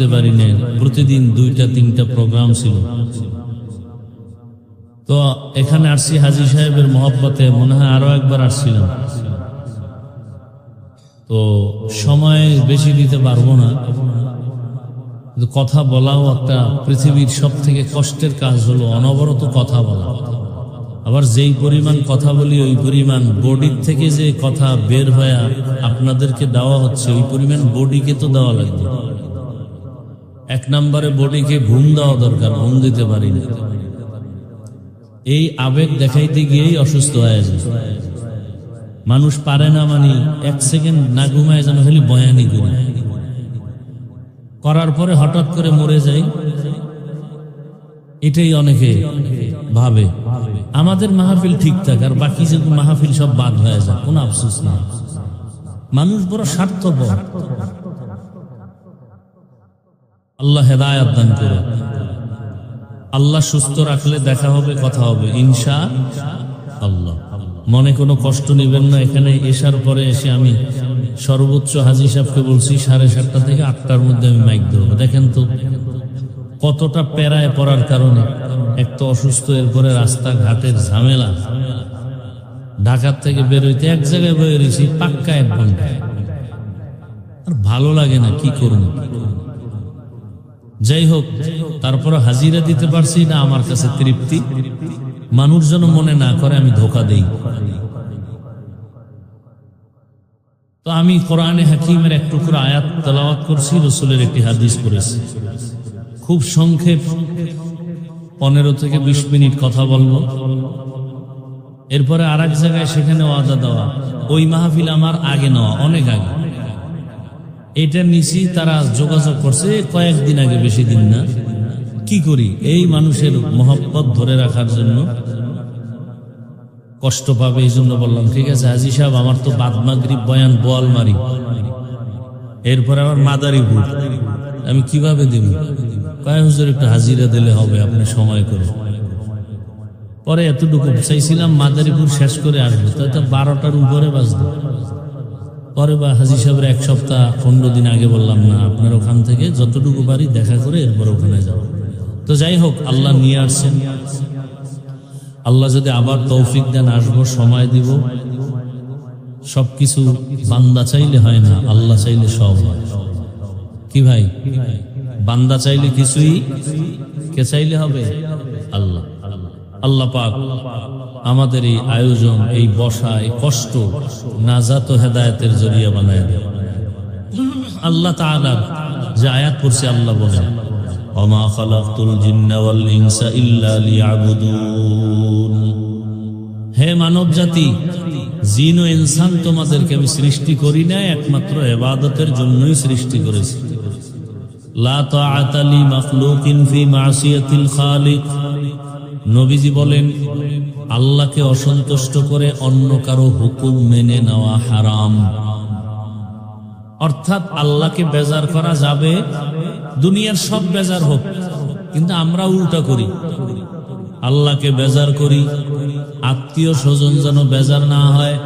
দিতে পারি না প্রতিদিন দুইটা, তিনটা প্রোগ্রাম ছিল। তো এখানে আসছি হাজি সাহেবের মহব্বতে, মনে হয় আরও একবার আসছিলাম। তো সময় বেশি দিতে পারব না। কথা বলাও একটা পৃথিবীর সব থেকে কষ্টের কাজ হলো অনবরত কথা বলা। আবার যেই পরিমাণ কথা বলি, ওই পরিমাণ বডির থেকে যে কথা বের হয়ে আপনাদেরকে দেওয়া হচ্ছে, ওই পরিমাণ বডিকে তো দেওয়া লাগবে। এক নম্বরে বডিকে ঘুম দেওয়া দরকার, ঘুম দিতে পারি না। এই আবেগ দেখাইতে গিয়েই অসুস্থ হয়ে যায়। মানুষ পারে না মানে এক সেকেন্ড না ঘুমায় যেন খালি বয়ানি করে। করার পরে হঠাৎ করে মরে যায় এটাই অনেকে ভাবে। আমাদের মাহফিল ঠিক থাক, আর বাকি যে মাহফিল সব বাদ হয়ে যায়, কোনো আফসোস না মানুষ বড় স্বার্থপর। আল্লাহ হেদায়াত দান করে। আল্লাহ সুস্থ রাখলে দেখা হবে, কথা হবে। ইনশা আল্লাহ। মনে কোনো কষ্ট নেবেন না। এখানে এসার পরে এসে আমি সর্বোচ্চ হাজি সাহেবকে বলছি, সাড়ে সাতটা থেকে আটটার মধ্যে আমি মাইক ধরবো। দেখেন তো, কতটা প্যারায় পড়ার কারণে এক তো অসুস্থ, এরপরে রাস্তাঘাটের ঝামেলা। ঢাকার থেকে বেরোইতে এক জায়গায় বয়ে রয়েছি, পাক্কা এক ঘণ্টা আর ভালো লাগে না, কি করুন যাই হোক তারপরে হাজিরা দিতে পারছি না, আমার কাছে তৃপ্তি। মানুষ যেন মনে না করে, আমি ধোকা দেই। তো আমি কোরআনে হাকিমের এক টুকরো আয়াত তেলাওয়াত করছি, রসুলের একটি হাদিস পড়েছি। খুব সংক্ষেপ, পনেরো থেকে বিশ মিনিট কথা বলব। এরপরে আর এক জায়গায় সেখানে ওয়াদা দেওয়া, ওই মাহফিল আমার আগে নেওয়া, অনেক আগে। এটা নিচি তারা যোগাযোগ করছে কয়েকদিন আগে বেশি দিন না। কি করি? এই মানুষের মহব্বত ধরে রাখার জন্য কষ্ট পাবে এই জন্য বললাম, ঠিক আছে, হাজি সাহেব, আমার তো বাদমাগরিব বয়ান, বোয়াল মারি। এরপরে আমার মাদারীপুর। আমি কীভাবে দেব? কয় হুজুর, একটু হাজিরা দিলে হবে, আপনি সময় করে। পরে এতটুকু চাইছিলাম, মাদারীপুর শেষ করে আসব। তো বারোটার উপরে বাজবে পরে বা হাজি সাহেবের এক সপ্তাহ, পনেরো দিন আগে বললাম, না, আপনার ওখান থেকে যতটুকু পারি দেখা করে এরপর ওখানে যাও তো যাই হোক, আল্লাহ নিয়ে আসছেন। আল্লাহ যদি আবার তৌফিক দেন, আসব, সময় দিব। সবকিছু বান্দা চাইলে হয় না, আল্লাহ চাইলে সব হয়। কি ভাই? বান্দা চাইলে কিছুই, কে চাইলে হবে? আল্লাহ। আল্লাহ পাক। আমাদের এই আয়োজন, এই বসা, এই কষ্ট নাজাত হেদায়তের জরিয়া বানায় দেয়। আল্লাহ যে আয়াত পড়ছে, আল্লাহ ইল্লা হে মানব জাতি ইনসান তোমাদেরকে আমি সৃষ্টি করি না একমাত্র ইবাদতের জন্যই সৃষ্টি করেছি। লা নবীজি বলেন আল্লাহকে অসন্তুষ্ট করে অন্য কারও হুকুম মেনে নেওয়া হারাম। অর্থাৎ আল্লাহকে বেজার করা যাবে, দুনিয়ার সব বেজার হোক, কিন্তু আমরা উল্টা করি। আল্লাহকে বেজার করি, আত্মীয় স্বজন যেন বেজার না হয়।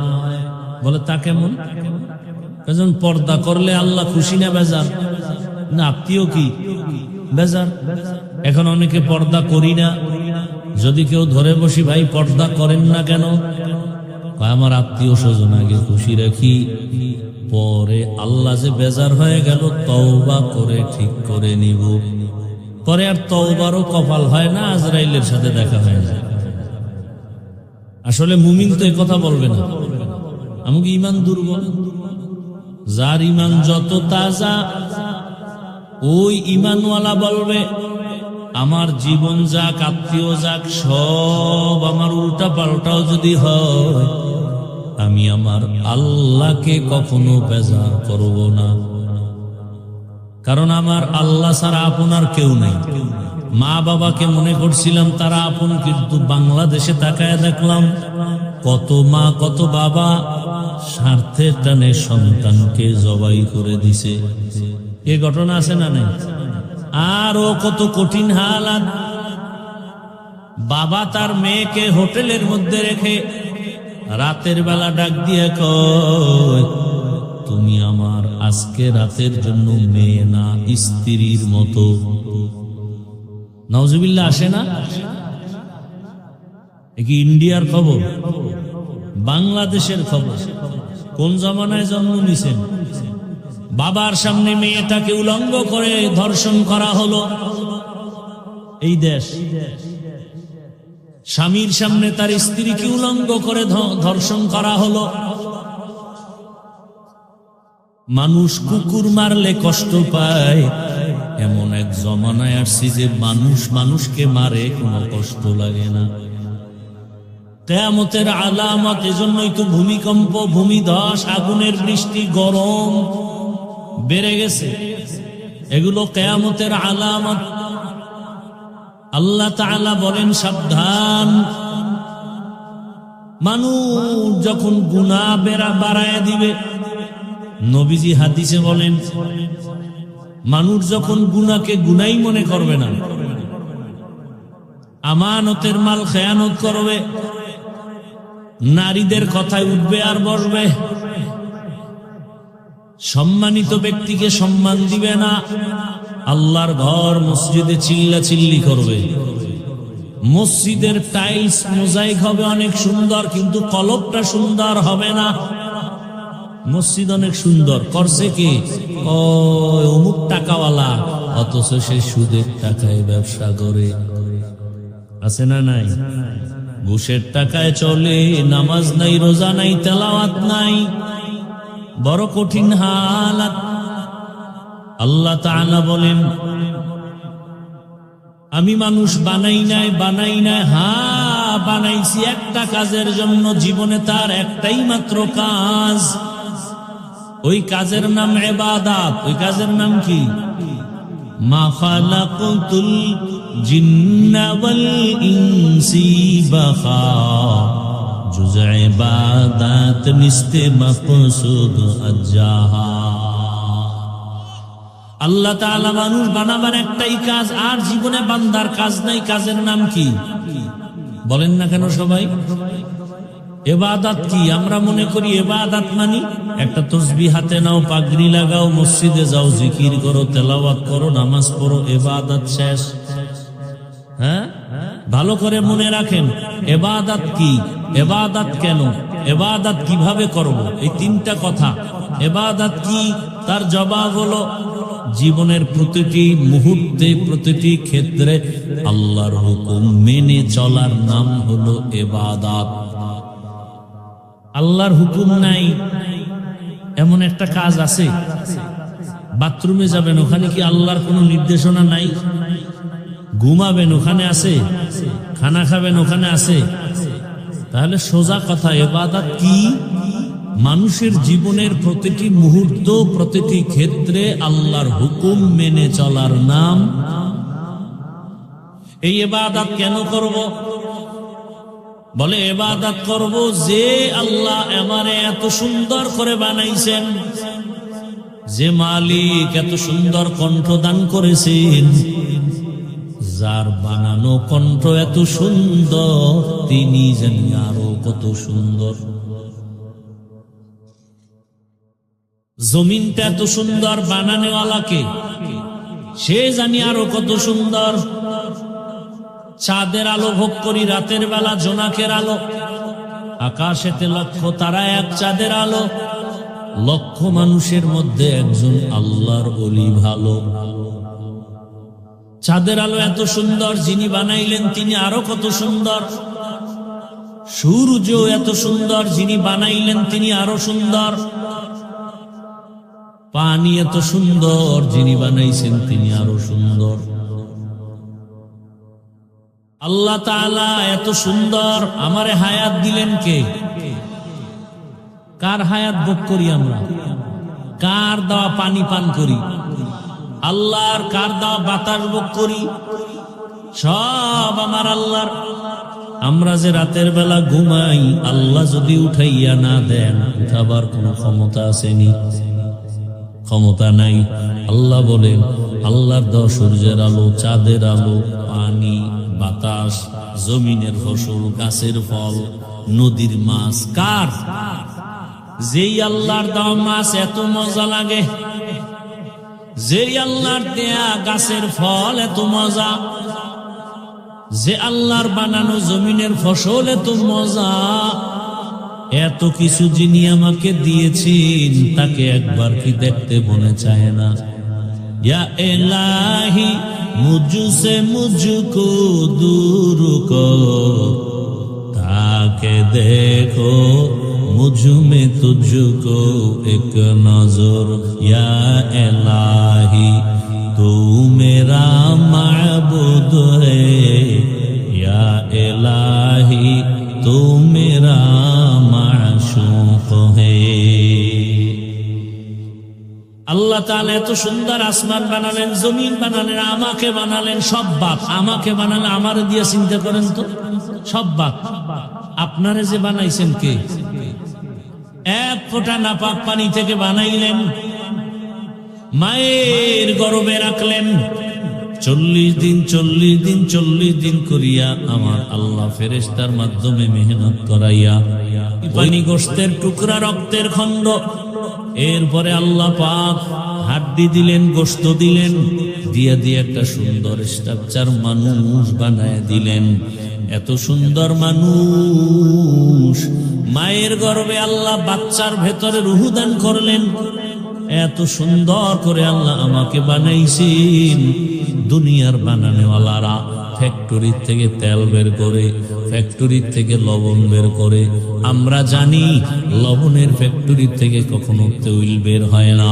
বলে, তা কেমন? যেমন পর্দা করলে আল্লাহ খুশি না বেজার? না, আত্মীয় কি? বেজার। এখন অনেকে পর্দা করি না। যদি কেউ ধরে বসি, ভাই, পর্দা করেন না কেন? আমার আত্মীয় স্বজন আগে খুশি রাখি, পরে আল্লাহ যে বেজার হয়ে গেল, তওবা করে ঠিক করে নিব। পরে আর তওবারও কপাল হয় না, আজরাইলের সাথে দেখা হয় না। আসলে মুমিন তো কথা বলবে না। আমাকে ইমান দুর্বল। যার ইমান যত তাজা, ওই ইমানওয়ালা বলবে আমার জীবন যাক, আত্মীয় যাক, সব আমার উল্টা পাল্টাও যদি হয়, আমি আমার আল্লাহকে কখনো বেজার করব না। কারণ আমার আল্লাহ ছাড়া আপনার কেউ নেই। মা বাবাকে মনে করছিলাম তারা আপন, কিন্তু বাংলাদেশে তাকায় দেখলাম, কত মা, কত বাবা স্বার্থের টানে সন্তানকে জবাই করে দিছে। এ ঘটনা আছে না নেই? আরও কত কঠিন হালাত। বাবা তার মেয়েকে হোটেলের মধ্যে রেখে রাতের বেলা ডাক দিয়ে কয়, তুমি আমার আজকে রাতের জন্য মেয়ে না, স্ত্রীর মতো। নওজবিল্লা আসে না? কি ইন্ডিয়ার খবর? বাংলাদেশের খবর। কোন জমানায় জন্ম নিছেন? বাবার সামনে মেয়েটাকে উলঙ্গ করে ধর্ষণ করা হলো। এই দেশ, স্বামীর সামনে তার স্ত্রীকে উলঙ্গ করে ধর্ষণ করা হলো। মানুষ কুকুর মারলে কষ্ট পায়। এমন এক জমানায় আসছি যে মানুষ মানুষকে মারে, কোনো কষ্ট লাগে না। কেয়ামতের আলামত, এজন্যই তো ভূমিকম্প, ভূমিধস, আগুনের বৃষ্টি, গরম। বেড়ে গেছে। এগুলো কেয়ামতের আলামত। আল্লাহ তাআলা বলেন, সাবধান। মানুষ যখন গুণা বেড়া বাড়ায় দিবে, নবীজি হাদিসে বলেন, মানুষ যখন গুনাকে গুনাই মনে করবে না, আমানতের মাল খেয়ানত করবে, নারীদের কথায় উঠবে আর বসবে। সম্মানিত ব্যক্তিকে সম্মান দিবে না, আল্লাহর ঘর মসজিদে চিল্লা চিল্লি করবে। মসজিদের টাইলস মোজাইক হবে অনেক সুন্দর, কিন্তু কলবটা সুন্দর হবে না। মসজিদ অনেক সুন্দর, করছে কি? ও অমুক টাকাওয়ালা, অথচ সে সুদের টাকায় ব্যবসা করে। আছে না নাই? ঘুষের টাকায় চলে, নামাজ নাই, রোজা নাই, তেলাওয়াত নাই। বড় কঠিন হালাত। আল্লাহ তাআলা বলেন, আমি মানুষ বানাই নাই বানাই নাই, হা, বানাইছি একটা কাজের জন্য, জীবনে তার একটাই মাত্র কাজ। ওই কাজের নাম এবাদাত ওই কাজের নাম কি? মা খালাকুতুল জিন্না ওয়াল ইনসি বাখা। জুজ ইবাদাত নিস্তে মাকসুদ আজ্জাহা। আল্লাহ তাআলা মানুষ বানাবার একটাই কাজ, আর জীবনে বান্দার কাজ নাই, কাজের নাম কি? বলেন না কেন সবাই? এবাদাত কি? আমরা মনে করি এবাদাত মানি, একটা তসবি হাতে নাও, পাগড়ি লাগাও, মসজিদে যাও, জিকির করো, তেলাওয়াত করো, নামাজ পড়ো, এবাদাত শেষ। হ্যাঁ? ভালো করে মনে রাখেন, এবাদাত কি, এবাদাত কেন, এবাদাত কীভাবে করব? এই তিনটা কথা। এবাদাত কি? তার জবাব হলো, জীবনের প্রতিটি মুহূর্তে, প্রতিটি ক্ষেত্রে আল্লাহর হুকুম মেনে চলার নাম হলো এবাদাত। আল্লাহর হুকুম নাই, এমন একটা কাজ আছে। বাথরুমে যাবেন, ওখানে কি আল্লাহর কোনো নির্দেশনা নাই? ঘুমাবেন, ওখানে আছে? খানা খাবেন, ওখানে আছে? তাহলে সোজা কথা, এবাদাত কি? মানুষের জীবনের প্রতিটি মুহূর্ত, প্রতিটি ক্ষেত্রে আল্লাহর হুকুম মেনে চলার নাম। এই এবাদাত কেন করব? বলে, এবাদাত করব যে আল্লাহ আমারে এত সুন্দর করে বানাইছেন, যে মালিক এত সুন্দর কণ্ঠ দান করেছেন। যার বানানো কণ্ঠ এত সুন্দর, তিনি জানি আরও কত সুন্দর। জমিনটা এত সুন্দর বানানেওয়ালাকে, সে জানি আরও কত সুন্দর। চাঁদের আলো ভোগ করি রাতের বেলা জোনাকের আলো, আকাশেতে লক্ষ তারা এক চাঁদের আলো। লক্ষ মানুষের মধ্যে একজন আল্লাহর অলি ভালো। চাঁদের আলো এত সুন্দর, যিনি বানাইলেন তিনি আরও কত সুন্দর। সূর্য এত সুন্দর, যিনি বানাইলেন তিনি আরও সুন্দর। পানি এত সুন্দর, যিনি বানাইছেন তিনি আরও সুন্দর। আল্লাহ তাআলা এত সুন্দর, আমারে হায়াত দিলেন কে? কার হায়াত ভোগ করি আমরা? কার দেওয়া পানি পান করি? আল্লাহর কার দেওয়া বাতাস ভোগ করি? সব আমার আল্লাহর। আমরা যে রাতের বেলা ঘুমাই, আল্লাহ যদি উঠাইয়া না দেন, উঠাবার কোন ক্ষমতা আসেনি। ক্ষমতা নাই। আল্লাহ বলেন, আল্লাহর দেওয়া সূর্যের আলো, চাঁদের আলো, পানি, বাতাস, জমিনের ফসল, গাছের ফল, নদীর মাছ, কার? যেই আল্লাহর দেওয়া মাছ এত মজা লাগে যে আল্লাহর দেয়া গাছের ফল এত মজা, যে আল্লাহর বানানো জমিনের ফসল এত মজা, এত কিছু যিনি আমাকে দিয়েছেন, তাকে একবার কি দেখতে মনে চায় না? ইয়া এলাহি, মুজু সে মুজুকো দূর তাকে দেখো مجھ میں এক নজর ایک نظر یا الہی تو میرا معبود ہے یا الہی تو میرا আল্লাহ তাহলে এত সুন্দর আসমান বানালেন, জমিন বানালেন, আমাকে বানালেন, সব বাপ। আমাকে বানালে আমার দিয়ে চিন্তা করেন তো? সব বাপ। আপনারে যে বানাইছেন কে? এক ফোঁটা নাপাক পানি থেকে বানাইলেন। মায়ের গরমে রাখলেন। চল্লিশ দিন চল্লিশ দিন চল্লিশ দিন করিয়া আমার আল্লাহ ফেরেস্তার মাধ্যমে মেহনত করাইয়া পানি গোস্তের টুকরা রক্তের খণ্ড। এরপরে আল্লাহ পাক হাড্ডি দিলেন গোস্ত দিলেন, দিয়া দিয়ে একটা সুন্দর স্ট্রাকচার মানুষ বানায় দিলেন। এত সুন্দর মানুষ। মায়ের গর্বে আল্লাহ বাচ্চার ভেতরে রুহুদান করলেন। এত সুন্দর করে আল্লাহ আমাকে বানাইছেন। দুনিয়ার বানানেওয়ালারা ফ্যাক্টরির থেকে তেল বের করে ফ্যাক্টরির থেকে লবণ বের করে। আমরা জানি লবণের ফ্যাক্টরি থেকে কখনো তৈল বের হয় না।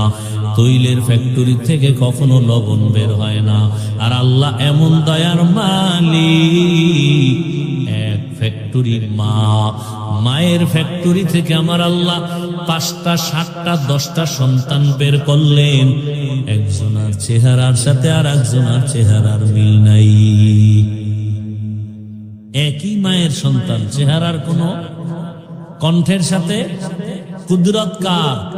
তৈলের ফ্যাক্টরি থেকে কখনো লবণ বের হয় না। আর আল্লাহ এমন দয়ার মালিক। এক ফ্যাক্টরির মা। মায়ের ফ্যাক্টরি থেকে আমার আল্লাহ পাঁচটা, সাতটা, দশটা সন্তান বের করলেন। একজনের চেহারার সাথে আর একজনের চেহারার মিল নাই। একই মায়ের সন্তান, চেহারার কোনো কণ্ঠের সাথে? কুদরত কার?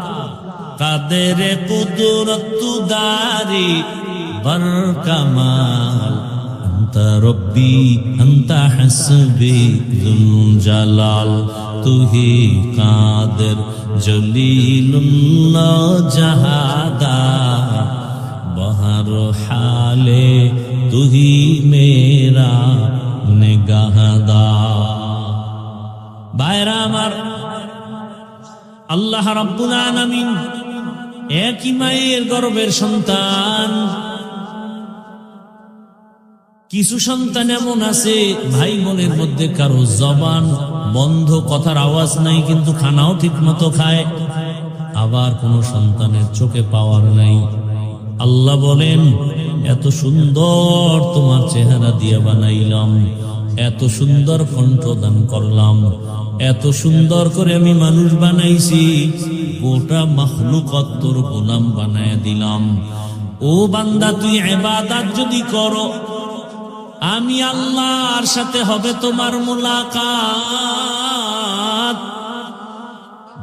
কাদের কুদরত দারি, বল কমাল রব্বি অন্ত হসবি জালাল, তুহি কাদের জলিলুল জাহাদা বহর হালে তুহি মেরা নেগাহাদা। বাইরা আমার, আল্লাহ রব্বুল আলামিন একই মায়ের গর্বের সন্তান। কিছু সন্তান এমন আছে, ভাই বোনের মধ্যে কারও জবান বন্ধ, কথার আওয়াজ নাই, কিন্তু খানাও ঠিক মতো খায়। আবার কোন সন্তানের চোখে পাওয়ার নাই। আল্লাহ বলেন, এত সুন্দর তোমার চেহারা দিয়ে বানাইলাম, এত সুন্দর কণ্ঠ দান করলাম এত সুন্দর করে আমি মানুষ বানাইছি, গোটা মখলুকত তোর গোলাম বানায় দিলাম। ও বান্দা, তুই এবাদাত যদি করো, আমি আল্লাহর সাথে হবে তোমার মোলাকাত।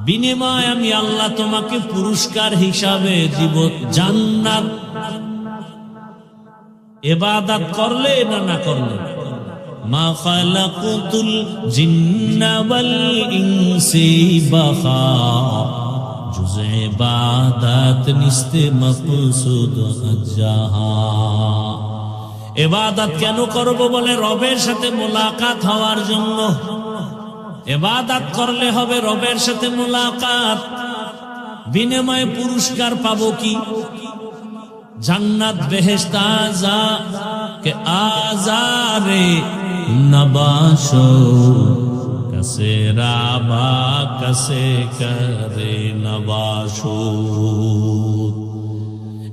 বিনিময় আমি আল্লাহ তোমাকে পুরস্কার হিসাবে দিব জান্নাত। এবাদাত করলে না না করলে? মকসুদ এবাদাত কেন করব বলে? রবের সাথে মোলাকাত হওয়ার জন্য। এবাদাত করলে হবে রবের সাথে মোলাকাত। বিনিময়ে পুরস্কার পাবো কি? জান্নাত বেহেশত আজা কে আজারে নবাসো কসে রাবা কসে করে নবাসো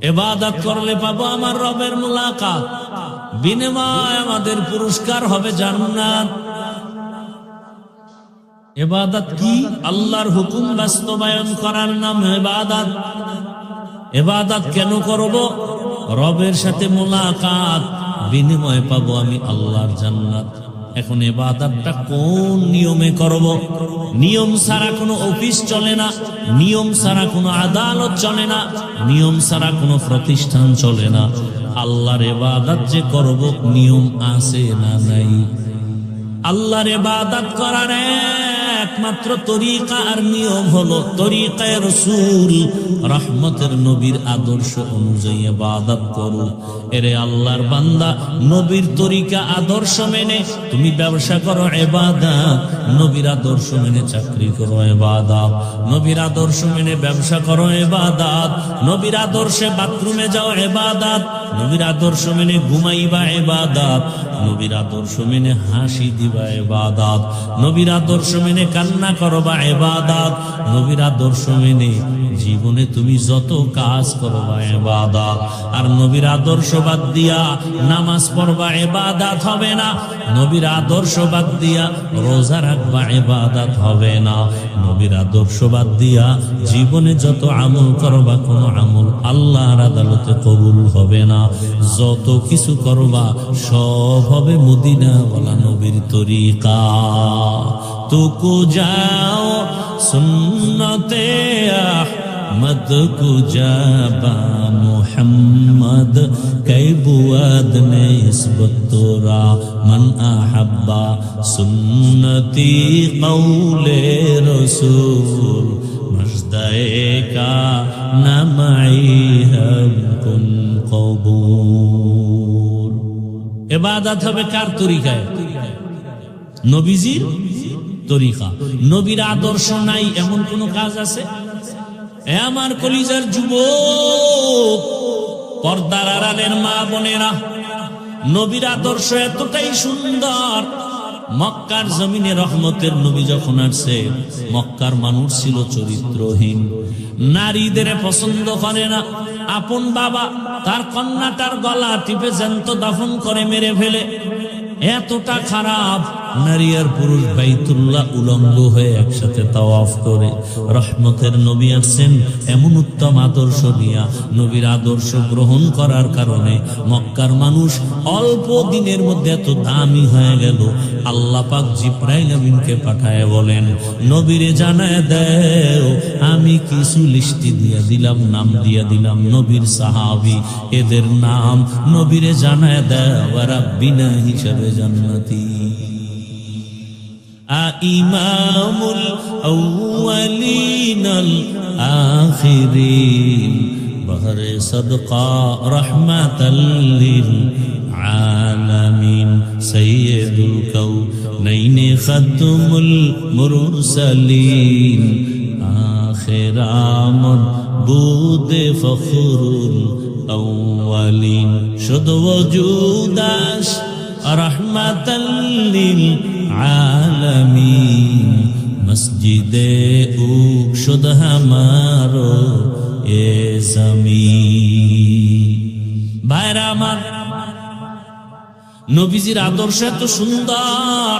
এবাদত করলে পাবো আমার রবের মুলাকাত। বিনিময় আমাদের পুরস্কার হবে জান্নাত। এবাদত কি? আল্লাহর হুকুম বাস্তবায়ন করার নাম এবাদত। এবাদত কেন করব? রবের সাথে মোলাকাত। বিনিময় পাবো আমি আল্লাহর জান্নাত। এখন এবাদাতটা কোন নিয়মে করব? নিয়ম ছাড়া কোনো অফিস চলে না, নিয়ম ছাড়া কোনো আদালত চলে না, নিয়ম ছাড়া কোনো প্রতিষ্ঠান চলে না। আল্লাহর এবাদত যে করব, নিয়ম আছে না নাই? আল্লাহর ইবাদত করার একমাত্র তরিকা আর নিয়ম হলো তরিকায় রসুল, রহমতের নবীর আদর্শ অনুযায়ী ইবাদত করো। এরে আল্লাহর বান্দা, নবীর তরিকা আদর্শ মেনে তুমি ব্যবসা করো ইবাদত, নবীর আদর্শ মেনে চাকরি করো ইবাদত, নবীর আদর্শ মেনে ব্যবসা করো ইবাদত, নবীর আদর্শে বাথরুমে যাও ইবাদত, নবীর আদর্শ মেনে ঘুমাইবা ইবাদত, নবীর আদর্শ মেনে হাসি দিবা ইবাদত। নবীর আদর্শ মেনে কান্না করবা ইবাদত। নবীর আদর্শ মেনে জীবনে তুমি যত কাজ করবা ইবাদত। আর নবীর আদর্শ বাদ দিয়া নামাজ পড়বা ইবাদত হবে না। নবীর আদর্শ বাদ দিয়া রোজা রাখবা ইবাদত হবে না। নবীর আদর্শ দিয়া জীবনে যত আমল করবা, কোন আমল আল্লাহর আদালতে কবুল হবে না। যত কিছু করবা, সব হবে মদিনা বলা নবীর তরিকা তুকু যাও, সুন্নতে আহমদ কুজাবা মোহাম্মদ। কই বুয়াদ নিসবত তোরা, মন আহাব্বা সুন্নতি কৌলে রসুল। মজদায়ে কা নামাই হম কুন কবুর। এবাদত হবে কার তরিকায়? নবীজির তরিকা। নবীর আদর্শ নাই, এমন কোন কাজ আছে? আমার কলিজার যুব পর্দার আড়ালের মা বোনেরা, নবীর আদর্শ এতটাই সুন্দর। মক্কার জমিনে রহমতের নবী যখন আসছে, মক্কার মানুষ ছিল চরিত্রহীন। নারীদের পছন্দ করে না। আপন বাবা তার কন্যাটার গলা টিপে জ্যান্ত দাফন করে মেরে ফেলে। এতটা খারাপ। নারী আর পুরুষ বাইতুল্লাহ উলঙ্গ হয়ে একসাথে তাওয়াফ করে। রহমতের নবী আসছেন এমন উত্তম আদর্শ নিয়া। নবীর আদর্শ গ্রহণ করার কারণে মক্কার মানুষ অল্প দিনের মধ্যে এত দামি হয়ে গেল। আল্লাহ পাক জিব্রাইল আমিনকে পাঠায় বলেন, নবীরে জানায় দেও, আমি কিছু লিস্টি দিয়ে দিলাম, নাম দিয়ে দিলাম নবীর সাহাবি। এদের নাম নবীরে জানায় দেও রাব্বিনা হিসাবে জান্নাতি। إمام الأولين الآخرين بهر صدقة رحمة للعالمين سيد الكونين ختم المرسلين آخر آمد بود فخر الأولين شد وجودش رحمة للعالمين শুদ হামারো এ জমি ভাইরা আমার, নবীজির আদর্শ এত সুন্দর।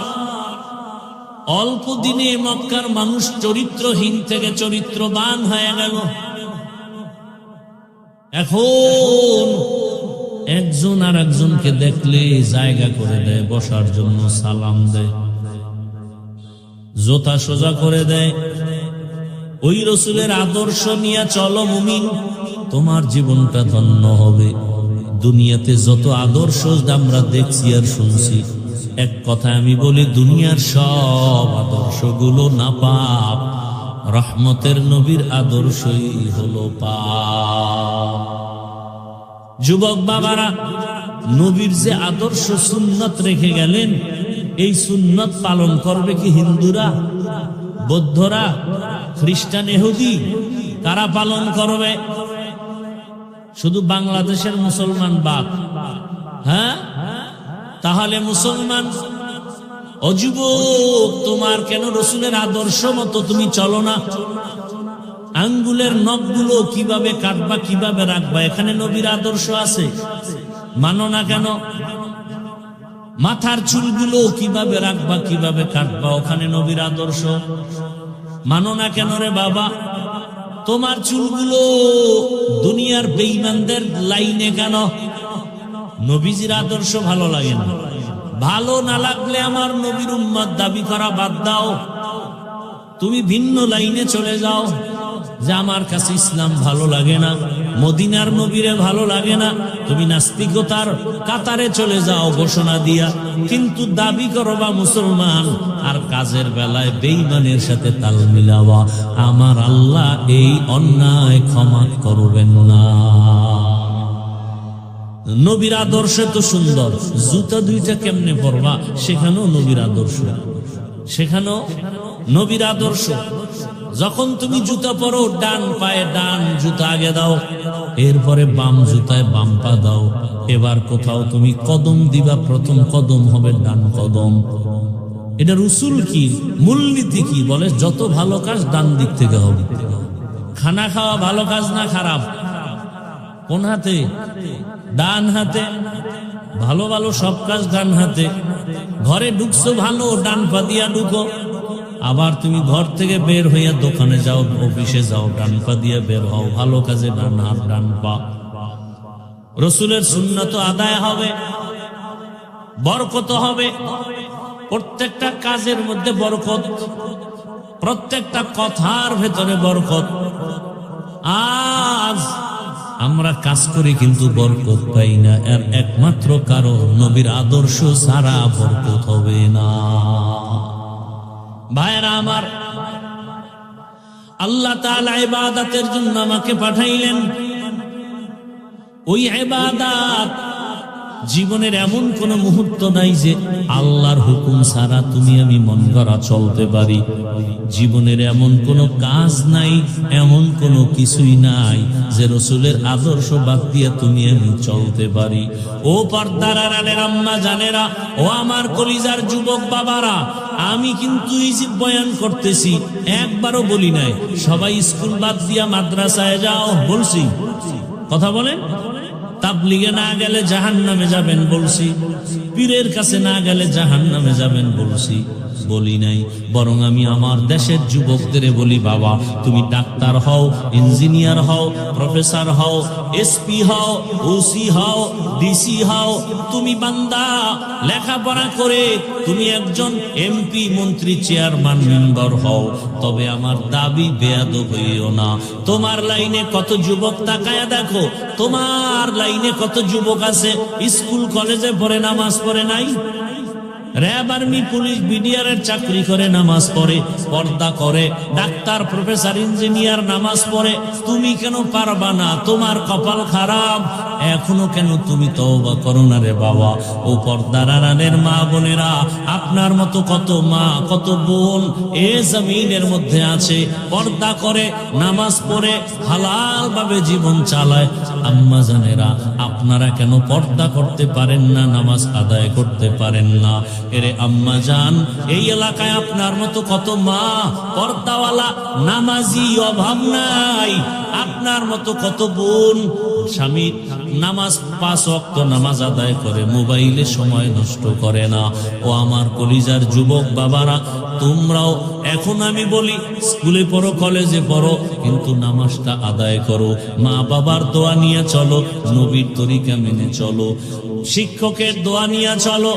অল্প দিনে মক্কার মানুষ চরিত্রহীন থেকে চরিত্রবান হয়ে গেল। এখন একজন আর একজনকে দেখলে জায়গা করে দেয়, বসার জন্য সালাম দেয়। জোতা সোজা করে দেয়। ওই রসুলের আদর্শ নিয়ে চলো মুমিন, তোমার জীবনটা ধন্য হবে। দুনিয়াতে যত আদর্শ আমরা দেখছি আর শুনছি, এক কথা আমি বলি দুনিয়ার সব আদর্শগুলো না পাপ রহমতের নবীর আদর্শই হলো পাপ। যুবক বাবারা, নবীর যে আদর্শ সুন্নত রেখে গেলেন এই সুন্নত পালন করবে কি হিন্দুরা, বৌদ্ধরা, খ্রিস্টান এহুদি কারা পালন করবে? শুধু বাংলাদেশের মুসলমান বাদ হ্যাঁ? তাহলে মুসলমান? অযুবক তোমার কেন রসুলের আদর্শ মতো তুমি চলো না? আঙ্গুলের নখগুলো কীভাবে কাটবা, কীভাবে রাখবা? এখানে নবীর আদর্শ আছে। মানো না কেন? মাথার চুলগুলো কীভাবে রাখবা, কীভাবে কাটবা, ওখানে নবীর আদর্শ। মানো না কেন রে বাবা? তোমার চুলগুলো দুনিয়ার বেইমানদের লাইনে কেন? নবীজির আদর্শ ভালো লাগে না। ভালো না লাগলে আমার নবীর উম্মত দাবি করা বাদ দাও। তুমি ভিন্ন লাইনে চলে যাও। যে আমার কাছে ইসলাম ভালো লাগে না, মদিনার নবীরে ভালো লাগে না, তুমি নাস্তিকতার কাতারে চলে যাও ঘোষণা দিয়া। কিন্তু দাবি করো বা মুসলমান, আর কাজের বেলায় বেইমানের সাথে তাল মিলাওয়া, আমার আল্লাহ এই অন্যায় ক্ষমা করবেন না। নবীর আদর্শ তো সুন্দর, জুতা দুইটা কেমনে পরবা? সেখানেও নবীর আদর্শ। সেখানেও নবীর আদর্শ। যখন তুমি জুতা পরো, ডান পায়ে ডান জুতা আগে দাও, এরপরে বাম জুতায় বাম পা দাও। এবার কোথাও তুমি কদম দিবা, প্রথম কদম হবে ডান কদম। এটা রসুল কি? মূলনীতি কি? বলে যত ভালো কাজ ডান দিক থেকে হবে। খানা খাওয়া ভালো কাজ না খারাপ? কোন হাতে? ডান হাতে। ভালো ভালো সব কাজ ডান হাতে। ঘরে ঢুকছো ভালো, ডান পা দিয়া ঢুকো। আবার তুমি ঘর থেকে বের হইয়া দোকানে যাও, অফিসে যাও, ডান পা দিয়ে বের হও, ভালো কাজে ডান হাত, ডান পা। রসুলের সুন্নত আদায় হবে, বরকত হবে। প্রত্যেকটা কাজের মধ্যে বরকত, প্রত্যেকটা কথার ভেতরে বরকত। আজ আমরা কাজ করি কিন্তু বরকত পাই না, এর একমাত্র কারণ নবীর আদর্শ সারা বরকত হবে না। ভাইরা আমার আল্লাহ ইবাদাতের জন্য আমাকে পাঠাইলেন। ওই ইবাদত জীবনের এমন কোন মুহূর্ত নাই যে আল্লাহর হুকুম ছাড়া তুমি আমি মন করা চলতে পারি। জীবনের এমন কোন কাজ নাই, এমন কোন কিছুই নাই যে রসুলের আদর্শ বাদ দিয়ে তুমি আমি চলতে পারি। ও পর্দার আড়ালের আম্মা জানেরা, ও আমার কলিজার যুবক বাবারা, আমি কিন্তু বয়ান করতেছি, একবারও বলি নাই, সবাই স্কুল বাদ দিয়া মাদ্রাসায় যাও, বলছি। কথা বলেন? তাবলিগে না গেলে জাহান নামে যাবেন বলছি। পীরের কাছে না গেলে জাহান নামে যাবেন বলছি। বলি নাই, বরং আমি আমার দেশের যুবকদের বলি, বাবা, তুমি ডাক্তার হও, ইঞ্জিনিয়ার হও, প্রফেসর হও এসপি হও, ওসি হও, ডিসি হও, তুমি বান্দা, লেখাপড়া করে তুমি একজন এমপি, মন্ত্রী, চেয়ারম্যান, মেম্বার হও, তবে আমার দাবি বেয়াদ হইও না। তোমার লাইনে কত যুবক তাকায়া দেখো, তোমার লাইনে কত যুবক আছে, স্কুল, কলেজে পড়ে, নামাজ পড়ে নাই? র্যাব আর্মি পুলিশ বিডিআরের চাকরি করে, নামাজ পড়ে, পর্দা করে, ডাক্তার, প্রফেসর, ইঞ্জিনিয়ার নামাজ পড়ে। তুমি কেন পারবা না? তোমার কপাল খারাপ। এখনও কেন তুমি তওবা করো না রে বাবা? ও পর্দার আড়ালের মা বোনেরা, আপনার মতো কত মা, কত বোন এ জমিনের মধ্যে আছে। পর্দা করে, নামাজ পড়ে হালাল ভাবে জীবন চালায়। আম্মা জানেরা, আপনারা কেন পর্দা করতে পারেন না, নামাজ আদায় করতে পারেন না? এরে আম্মা যান এই এলাকায় আপনার মতো কত মা, পর্দাওয়ালা, নামাজি অভাব নাই। আপনার মতো কত বোন, স্বামী নামাজ পাঁচ অক্ত নামাজ আদায় করে, মোবাইলে সময় নষ্ট করে না। ও আমার কলিজার যুবক বাবারা তোমরাও, এখন আমি বলি, স্কুলে পড়ো, কলেজে পড়ো, কিন্তু নামাজটা আদায় করো। মা বাবার দোয়া নিয়ে চলো, নবীর তরিকা মেনে চলো। শিক্ষকের দোয়া নিয়ে চলো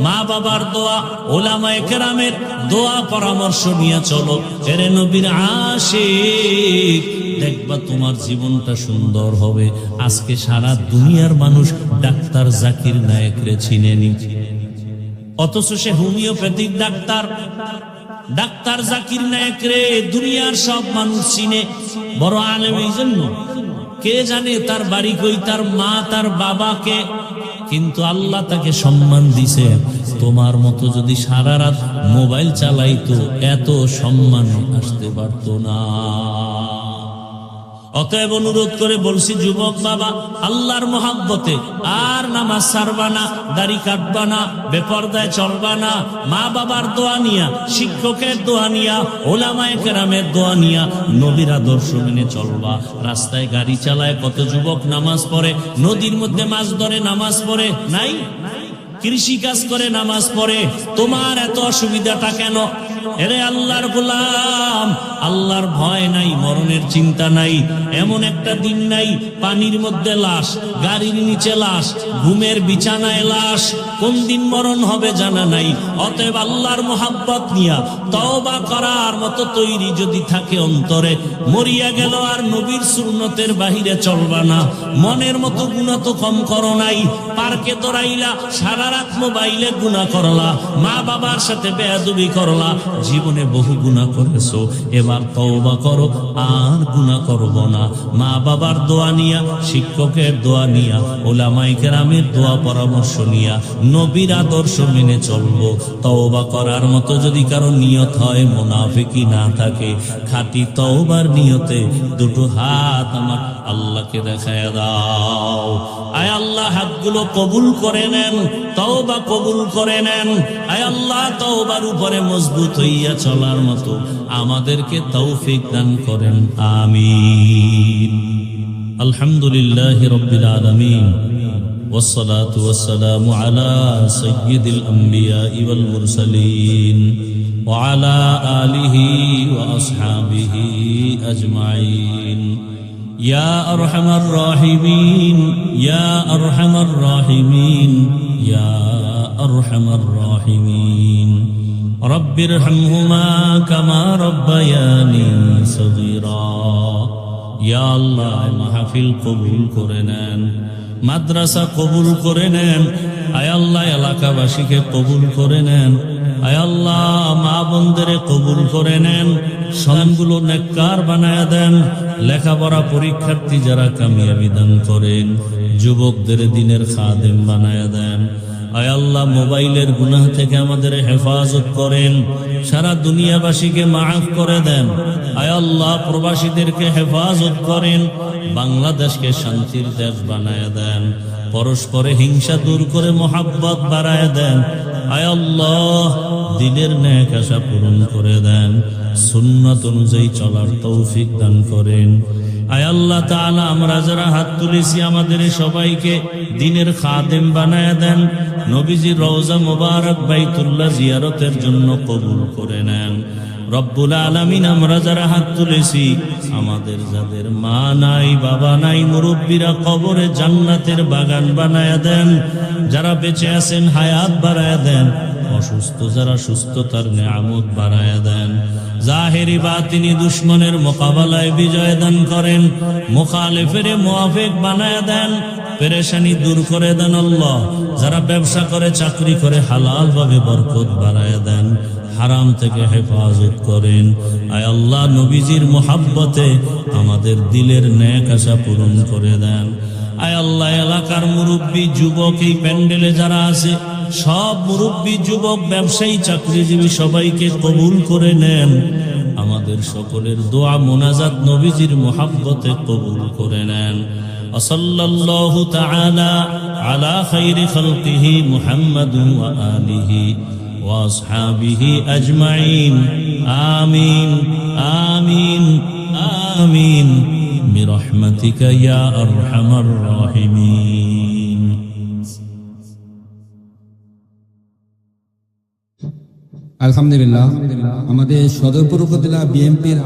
মা বাবার দোয়া, ওলামায়ে কেরামের দোয়া পরামর্শ নিয়ে চলো। এরে নবীর আশিক, দেখবা তোমার জীবনটা সুন্দর হবে। আজকে সারা দুনিয়ার মানুষ ডাক্তার জাকির নায়ক রে চিনেনি। অথচ সে homeopathic doctor. Doctor Zakir Naik রে, দুনিয়ার সব মানুষ চিনে। বড় আলেম এই জন্য কে জানে তার বাড়ি কই, তার মা, তার বাবাকে কিন্তু আল্লাহ তাকে সম্মান দিছে। তোমার মতো যদি সারা রাত মোবাইল চালাইতো, এত সম্মান আসতে পারতো না। অতএব অনুরোধ করে বলছি, যুবক বাবা, আল্লাহর মহাব্বতে আর নামাজ সারবা না, দাড়ি কাটবা না, বেপর্দায় চলবা না মা বাবার দোয়া নিয়া, শিক্ষকের দোয়া নিয়া, ওলামায় কেরামের দোয়া নিয়া নবীর আদর্শ মেনে চলবা। রাস্তায় গাড়ি চালায় কত যুবক নামাজ পড়ে, নদীর মধ্যে মাছ ধরে নামাজ পড়ে, নাই? কৃষি কাজ করে নামাজ পড়ে, তোমার এত অসুবিধাটা কেন? এরে আল্লাহর গোলাম, আল্লাহর ভয় নাই, মরণের চিন্তা নাই, এমন একটা দিন নাই, পানির মধ্যে লাশ, গাড়ির নিচে লাশ, ঘুমের বিছানায় লাশ, কোন দিন মরণ হবে জানা নাই, অতএব আল্লাহর মোহাব্বত নিয়া তওবা করার মতো তৈরি যদি থাকে অন্তরে, মরিয়া গেল আর নবীর সুন্নতের বাহিরে চলবা না, মনের মতো গুণা তো কম করো নাই, পার্কে তোরাইলা সারা রাত মোবাইলে গুণা করলা মা বাবার সাথে বেয়াদুবি করলা জীবনে বহু গুণা করেছ। এবার তওবা করো, আর গুণা করব না। মা বাবার দোয়া নিয়া, শিক্ষকের দোয়া নিয়া, ওলামাই কেরামের দোয়া পরামর্শ নিয়া, নবীর আদর্শ মেনে চলবো। তওবা করার মতো যদি কারও নিয়ত হয় মোনাফিকি না থাকে। খাঁটি তওবার নিয়তে দুটো হাত আমার আল্লাহকে দেখায় দাও। আয় আল্লাহ, হাতগুলো কবুল করে নেন, তওবা কবুল করে নেন। আয় আল্লাহ, তওবার উপরে মজবুত হইয়া চলার মতো আমাদেরকে তৌফিক দান করেন আমিন আলহামদুলিল্লাহ রব্বিল আলামিন والصلاة والسلام على سيد الأنبياء والمرسلين وعلى آله وأصحابه أجمعين يا أرحم الراحمين يا أرحم الراحمين يا أرحم الراحمين رب ارحمهما كما ربياني صغيرا ইয়া আল্লাহ মাহফিল কবুল করে নেন মাদ্রাসা কবুল করে নেন আয় আল্লাহ এলাকাবাসীকে কবুল করে নেন আয় আল্লাহ মা বোনদেরে কবুল করে নেন সনগুলো নেককার বানায় দেন লেখাপড়া পরীক্ষার্থী যারা কামিয়াবি দান করেন যুবকদের দিনের খাদেম বানায় দেন আয় আল্লাহ, মোবাইলের গুনাহ থেকে আমাদের হেফাজত করেন। সারা দুনিয়াবাসীকে মাফ করে দেন। আয় আল্লাহ, প্রবাসীদেরকে হেফাজত করেন। বাংলাদেশকে শান্তির দেশ বানায় দেন। পরস্পরে হিংসা দূর করে মোহাব্বত বাড়ায় দেন। আয় আল্লাহ, দিনের ন্যাক আশা পূরণ করে দেন। সুন্নত অনুযায়ী চলার তৌফিক দান করেন। আয় আল্লাহ তাআলা, আমরা যারা হাত তুলেছি, আমাদের সবাইকে দিনের খাদেম বানায় দেন। নবীজির রওজা মোবারক বাইতুল্লাহ জিয়ারতের জন্য কবুল করে নেন। রব্বুল আলামিন আমরা যারা হাত তুলেছি, আমাদের যাদের মা নাই, বাবা নাই, মুরব্বীরা কবরে জান্নাতের বাগান বানায় দেন, যারা বেঁচে আছেন, হায়াত বাড়ায় দেন, অসুস্থ যারা সুস্থতার নেয়ামত বাড়ায় দেন। জাহেরি বা তিনি দুশ্মনের মোকাবেলায় বিজয় দান করেন, মোখালেফের মোয়াফেক বানায় দেন, পেরেশানি দূর করে দেন আল্লাহ, যারা ব্যবসা করে, চাকরি করে, হালাল ভাবে বরকত বাড়ায় দেন। হারাম থেকে হেফাজত করেন আয় আল্লাহ নবীজির মোহাব্বতে আমাদের দিলের ন্যাক আশা পূরণ করে দেন আয় আল্লাহ এলাকার মুরব্বী যুবক এই প্যান্ডেলে যারা আছে সব মুরব্বী যুবক ব্যবসায়ী চাকরিজীবী সবাইকে কবুল করে নেন আমাদের সকলের দোয়া মোনাজাত নবীজির মোহাব্বতে কবুল করে নেন وصلى الله تعالى على خير خلقه محمد وآله وأصحابه أجمعين آمين آمين آمين برحمتك يا أرحم الراحمين আলহামদুলিল্লাহ আমাদের সদরপুর উপজেলা বিএনপির